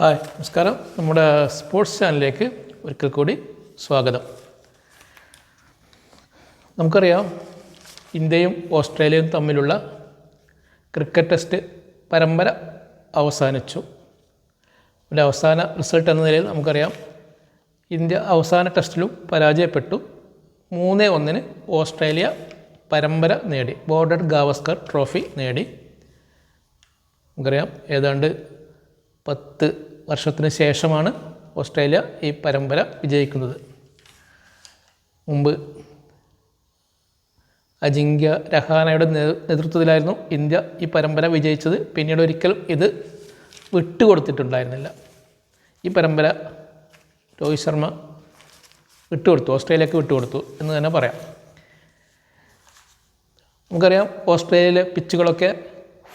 Hi നമസ്കാരം. നമ്മുടെ sports ചാനലിലേക്ക് ഒരിക്കൽ കൂടി സ്വാഗതം. നമുക്കറിയാം ഇന്ത്യയും ഓസ്ട്രേലിയയും തമ്മിലുള്ള ക്രിക്കറ്റ് ടെസ്റ്റ് പരമ്പര അവസാനിച്ചു. ഒരു അവസാന റിസൾട്ട് എന്ന നിലയിൽ നമുക്കറിയാം ഇന്ത്യ അവസാന ടെസ്റ്റിലും പരാജയപ്പെട്ടു. മൂന്ന് ഒന്നിന് ഓസ്ട്രേലിയ പരമ്പര നേടി ബോർഡർ ഗാവസ്കർ ട്രോഫി നേടി. നമുക്കറിയാം ഏതാണ്ട് പത്ത് വർഷത്തിന് ശേഷമാണ് ഓസ്ട്രേലിയ ഈ പരമ്പര വിജയിക്കുന്നത്. മുമ്പ് അജിങ്ക്യ രഹാനയുടെ നേതൃത്വത്തിലായിരുന്നു ഇന്ത്യ ഈ പരമ്പര വിജയിച്ചത്. പിന്നീട് ഒരിക്കലും ഇത് വിട്ടുകൊടുത്തിട്ടുണ്ടായിരുന്നില്ല. ഈ പരമ്പര രോഹിത് ശർമ്മ വിട്ടുകൊടുത്തു ഓസ്ട്രേലിയക്ക് വിട്ടുകൊടുത്തു എന്ന് തന്നെ പറയാം. നമുക്കറിയാം ഓസ്ട്രേലിയയിലെ പിച്ചുകളൊക്കെ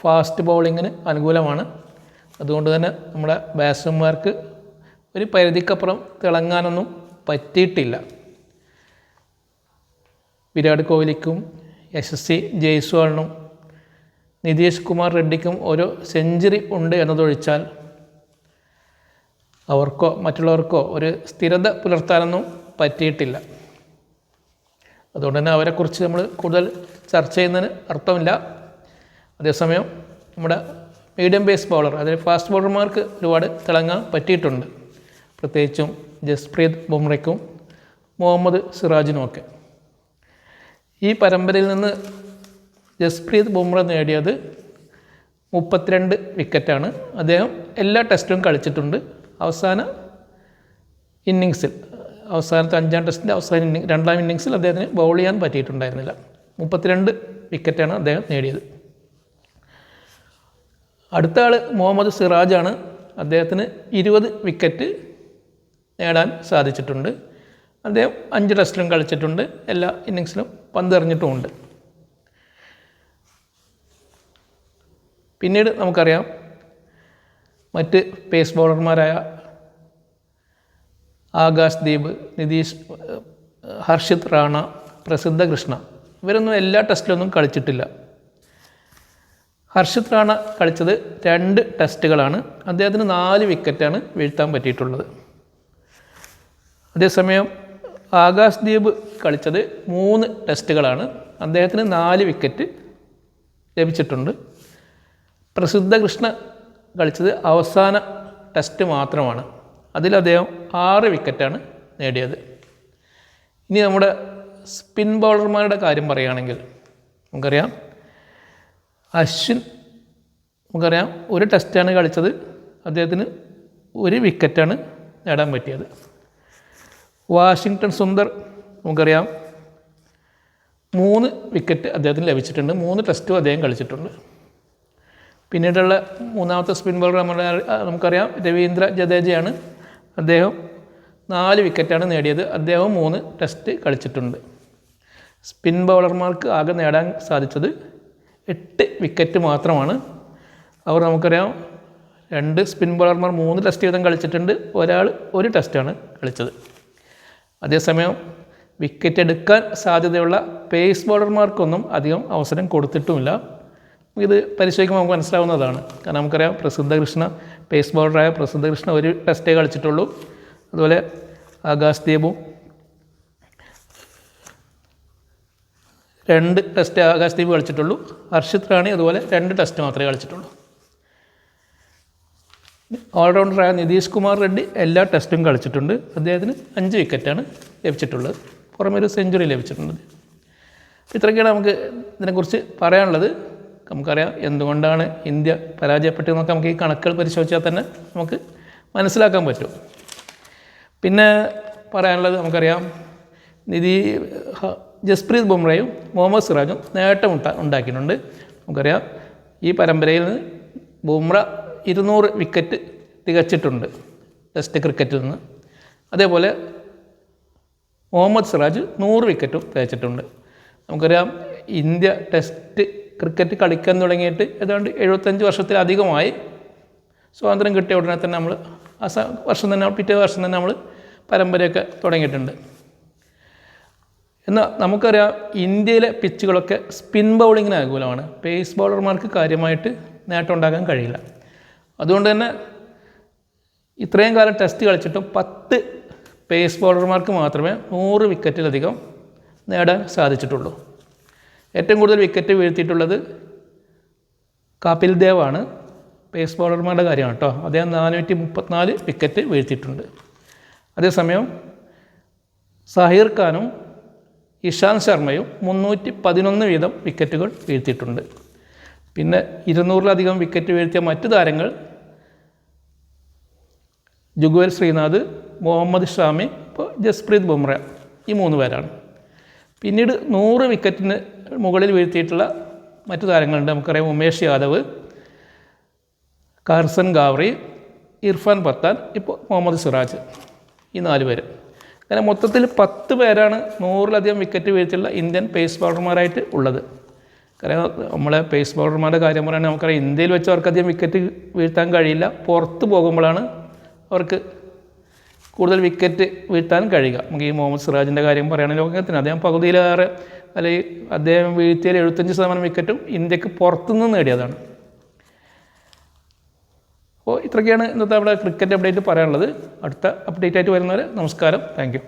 ഫാസ്റ്റ് ബൗളിങ്ങിന് അനുകൂലമാണ്. അതുകൊണ്ട് തന്നെ നമ്മുടെ ബാറ്റ്സ്മാർക്ക് ഒരു പരിധിക്കപ്പുറം തിളങ്ങാനൊന്നും പറ്റിയിട്ടില്ല. വിരാട് കോഹ്ലിക്കും യശസ്വി ജയ്സ്വാളിനും നിതീഷ് കുമാർ റെഡ്ഡിക്കും ഓരോ സെഞ്ചുറി ഉണ്ട് എന്നതൊഴിച്ചാൽ അവർക്കോ മറ്റുള്ളവർക്കോ ഒരു സ്ഥിരത പുലർത്താനൊന്നും പറ്റിയിട്ടില്ല. അതുകൊണ്ട് തന്നെ അവരെക്കുറിച്ച് നമ്മൾ കൂടുതൽ ചർച്ച ചെയ്യുന്നതിന് അർത്ഥമില്ല. അതേസമയം നമ്മുടെ മീഡിയം ബേസ് ബൗളർ അതായത് ഫാസ്റ്റ് ബൗളർമാർക്ക് ഒരുപാട് തിളങ്ങാൻ പറ്റിയിട്ടുണ്ട്. പ്രത്യേകിച്ചും ജസ്പ്രീത് ബുംറയ്ക്കും മുഹമ്മദ് സിറാജിനും ഒക്കെ. ഈ പരമ്പരയിൽ നിന്ന് ജസ്പ്രീത് ബുംറ നേടിയത് മുപ്പത്തിരണ്ട് വിക്കറ്റാണ്. അദ്ദേഹം എല്ലാ ടെസ്റ്റും കളിച്ചിട്ടുണ്ട്. അവസാന ഇന്നിങ്സിൽ അവസാനത്തെ അഞ്ചാം ടെസ്റ്റിന്റെ അവസാന ഇന്നിങ് രണ്ടാം ഇന്നിങ്സിൽ അദ്ദേഹത്തിന് ബൗൾ ചെയ്യാൻ പറ്റിയിട്ടുണ്ടായിരുന്നില്ല. മുപ്പത്തിരണ്ട് വിക്കറ്റാണ് അദ്ദേഹം നേടിയത്. അടുത്ത ആൾ മുഹമ്മദ് സിറാജാണ്. അദ്ദേഹത്തിന് ഇരുപത് വിക്കറ്റ് നേടാൻ സാധിച്ചിട്ടുണ്ട്. അദ്ദേഹം അഞ്ച് ടെസ്റ്റിലും കളിച്ചിട്ടുണ്ട്. എല്ലാ ഇന്നിങ്സിലും പന്തെറിഞ്ഞിട്ടുമുണ്ട്. പിന്നീട് നമുക്കറിയാം മറ്റ് പേസ് ബൗളർമാരായ ആകാശ് ദീപ് നിതീഷ് ഹർഷിത് റാണ പ്രസിദ്ധ കൃഷ്ണ. ഇവരൊന്നും എല്ലാ ടെസ്റ്റിലൊന്നും കളിച്ചിട്ടില്ല. ഹർഷിത് റാണ കളിച്ചത് രണ്ട് ടെസ്റ്റുകളാണ്. അദ്ദേഹത്തിന് നാല് വിക്കറ്റാണ് വീഴ്ത്താൻ പറ്റിയിട്ടുള്ളത്. അതേസമയം ആകാശ് ദീപ് കളിച്ചത് മൂന്ന് ടെസ്റ്റുകളാണ്. അദ്ദേഹത്തിന് നാല് വിക്കറ്റ് ലഭിച്ചിട്ടുണ്ട്. പ്രസിദ്ധ കൃഷ്ണ കളിച്ചത് അവസാന ടെസ്റ്റ് മാത്രമാണ്. അതിൽ അദ്ദേഹം ആറ് വിക്കറ്റാണ് നേടിയത്. ഇനി നമ്മുടെ സ്പിൻ ബൗളർമാരുടെ കാര്യം പറയുകയാണെങ്കിൽ നമുക്കറിയാം. അശ്വിൻ നമുക്കറിയാം ഒരു ടെസ്റ്റാണ് കളിച്ചത്. അദ്ദേഹത്തിന് ഒരു വിക്കറ്റാണ് നേടാൻ പറ്റിയത്. വാഷിങ്ടൺ സുന്ദർ നമുക്കറിയാം മൂന്ന് വിക്കറ്റ് അദ്ദേഹത്തിന് ലഭിച്ചിട്ടുണ്ട്. മൂന്ന് ടെസ്റ്റും അദ്ദേഹം കളിച്ചിട്ടുണ്ട്. പിന്നീടുള്ള മൂന്നാമത്തെ സ്പിൻ ബോളർ നമ്മുടെ നമുക്കറിയാം രവീന്ദ്ര ജദേജയാണ് അദ്ദേഹം നാല് വിക്കറ്റാണ് നേടിയത്. അദ്ദേഹം മൂന്ന് ടെസ്റ്റ് കളിച്ചിട്ടുണ്ട്. സ്പിൻ ബൗളർമാർക്ക് ആകെ നേടാൻ സാധിച്ചത് എട്ട് വിക്കറ്റ് മാത്രമാണ്. അവർ നമുക്കറിയാം രണ്ട് സ്പിൻ ബോളർമാർ മൂന്ന് ടെസ്റ്റ് വീതം കളിച്ചിട്ടുണ്ട്. ഒരാൾ ഒരു ടെസ്റ്റാണ് കളിച്ചത്. അതേസമയം വിക്കറ്റ് എടുക്കാൻ സാധ്യതയുള്ള പേസ് ബോളർമാർക്കൊന്നും അധികം അവസരം കൊടുത്തിട്ടുമില്ല. ഇത് പരിശോധിക്കുമ്പോൾ നമുക്ക് മനസ്സിലാവുന്നതാണ്. കാരണം നമുക്കറിയാം പ്രസിദ്ധ കൃഷ്ണ പേസ് ബോളറായ പ്രസിദ്ധ കൃഷ്ണ ഒരു ടെസ്റ്റേ കളിച്ചിട്ടുള്ളൂ. അതുപോലെ ആകാശ് ദീപും രണ്ട് ടെസ്റ്റ് ആകാശ് ദീപ് കളിച്ചിട്ടുള്ളൂ ഹർഷിത് റാണി അതുപോലെ രണ്ട് ടെസ്റ്റ് മാത്രമേ കളിച്ചിട്ടുള്ളൂ. ഓൾറൗണ്ടറായ നിതീഷ് കുമാർ റെഡ്ഡി എല്ലാ ടെസ്റ്റും കളിച്ചിട്ടുണ്ട്. അദ്ദേഹത്തിന് അഞ്ച് വിക്കറ്റാണ് ലഭിച്ചിട്ടുള്ളത്. പുറമെ ഒരു സെഞ്ചുറി ലഭിച്ചിട്ടുണ്ട്. ഇത്രയൊക്കെയാണ് നമുക്ക് ഇതിനെക്കുറിച്ച് പറയാനുള്ളത്. നമുക്കറിയാം എന്തുകൊണ്ടാണ് ഇന്ത്യ പരാജയപ്പെട്ടതെന്നൊക്കെ നമുക്ക് ഈ കണക്കുകൾ പരിശോധിച്ചാൽ തന്നെ നമുക്ക് മനസ്സിലാക്കാൻ പറ്റും. പിന്നെ പറയാനുള്ളത് നമുക്കറിയാം നിധി ജസ്പ്രീത് ബുംറയും മുഹമ്മദ് സിറാജും നേട്ടം ഉണ്ടാ ഉണ്ടാക്കിയിട്ടുണ്ട്. നമുക്കറിയാം ഈ പരമ്പരയിൽ നിന്ന് ബുംറ ഇരുന്നൂറ് വിക്കറ്റ് തികച്ചിട്ടുണ്ട് ടെസ്റ്റ് ക്രിക്കറ്റിൽ നിന്ന്. അതേപോലെ മുഹമ്മദ് സിറാജ് നൂറ് വിക്കറ്റും തികച്ചിട്ടുണ്ട്. നമുക്കറിയാം ഇന്ത്യ ടെസ്റ്റ് ക്രിക്കറ്റ് കളിക്കാൻ തുടങ്ങിയിട്ട് ഏതാണ്ട് എഴുപത്തഞ്ച് വർഷത്തിലധികമായി സ്വാതന്ത്ര്യം കിട്ടിയ ഉടനെ തന്നെ നമ്മൾ ആ വർഷം തന്നെ പിറ്റേ വർഷം തന്നെ നമ്മൾ പരമ്പരയൊക്കെ തുടങ്ങിയിട്ടുണ്ട്. എന്നാൽ നമുക്കറിയാം ഇന്ത്യയിലെ പിച്ചുകളൊക്കെ സ്പിൻ ബൗളിങ്ങിന് അനുകൂലമാണ്. പേസ് ബൗളർമാർക്ക് കാര്യമായിട്ട് നേട്ടം ഉണ്ടാക്കാൻ കഴിയില്ല. അതുകൊണ്ട് തന്നെ ഇത്രയും കാലം ടെസ്റ്റ് കളിച്ചിട്ടും പത്ത് പേസ് ബൗളർമാർക്ക് മാത്രമേ നൂറ് വിക്കറ്റിലധികം നേടാൻ സാധിച്ചിട്ടുള്ളൂ. ഏറ്റവും കൂടുതൽ വിക്കറ്റ് വീഴ്ത്തിയിട്ടുള്ളത് കപിൽ ദേവാണ് പേസ് ബൗളർമാരുടെ കാര്യമാണ് കേട്ടോ. അദ്ദേഹം നാനൂറ്റി മുപ്പത്തിനാല് വിക്കറ്റ് വീഴ്ത്തിയിട്ടുണ്ട്. അതേസമയം സഹീർ ഖാനും ഇഷാന്ത് ശർമ്മയും മുന്നൂറ്റി പതിനൊന്ന് വീതം വിക്കറ്റുകൾ വീഴ്ത്തിയിട്ടുണ്ട്. പിന്നെ ഇരുന്നൂറിലധികം വിക്കറ്റ് വീഴ്ത്തിയ മറ്റ് താരങ്ങൾ ജുഗ്വേൽ ശ്രീനാഥ് മുഹമ്മദ് ഷാമി ഇപ്പോൾ ജസ്പ്രീത് ബുംറ ഈ മൂന്ന് പേരാണ്. പിന്നീട് നൂറ് വിക്കറ്റിന് മുകളിൽ വീഴ്ത്തിയിട്ടുള്ള മറ്റു താരങ്ങളുണ്ട്. നമുക്കറിയാം ഉമേഷ് യാദവ് കാർസൻ ഗാവറി ഇർഫാൻ പത്താൻ ഇപ്പോൾ മുഹമ്മദ് സിറാജ് ഈ നാല് പേര്. അങ്ങനെ മൊത്തത്തിൽ പത്ത് പേരാണ് നൂറിലധികം വിക്കറ്റ് വീഴ്ചയുള്ള ഇന്ത്യൻ പേസ് ബൗളർമാരായിട്ട് ഉള്ളത്. കാരണം നമ്മളെ പേസ് ബൗളർമാരുടെ കാര്യം പറയുകയാണെങ്കിൽ നമുക്കറിയാം ഇന്ത്യയിൽ വെച്ച് അവർക്കധികം വിക്കറ്റ് വീഴ്ത്താൻ കഴിയില്ല. പുറത്ത് പോകുമ്പോഴാണ് അവർക്ക് കൂടുതൽ വിക്കറ്റ് വീഴ്ത്താൻ കഴിയുക. നമുക്ക് ഈ മുഹമ്മദ് സിറാജിന്റെ കാര്യം പറയുകയാണെങ്കിൽ ലോകത്തിന് അദ്ദേഹം പകുതിയിലേറെ അല്ലെങ്കിൽ അദ്ദേഹം വീഴ്ത്തിയ എഴുപത്തഞ്ച് ശതമാനം വിക്കറ്റും ഇന്ത്യയ്ക്ക് പുറത്തുനിന്ന് നേടിയതാണ്. അപ്പോൾ ഇത്രയൊക്കെയാണ് ഇന്നത്തെ നമ്മുടെ ക്രിക്കറ്റ് അപ്ഡേറ്റ് പറയാനുള്ളത്. അടുത്ത അപ്ഡേറ്റ് ആയിട്ട് വരുന്നവരെ നമസ്കാരം. താങ്ക്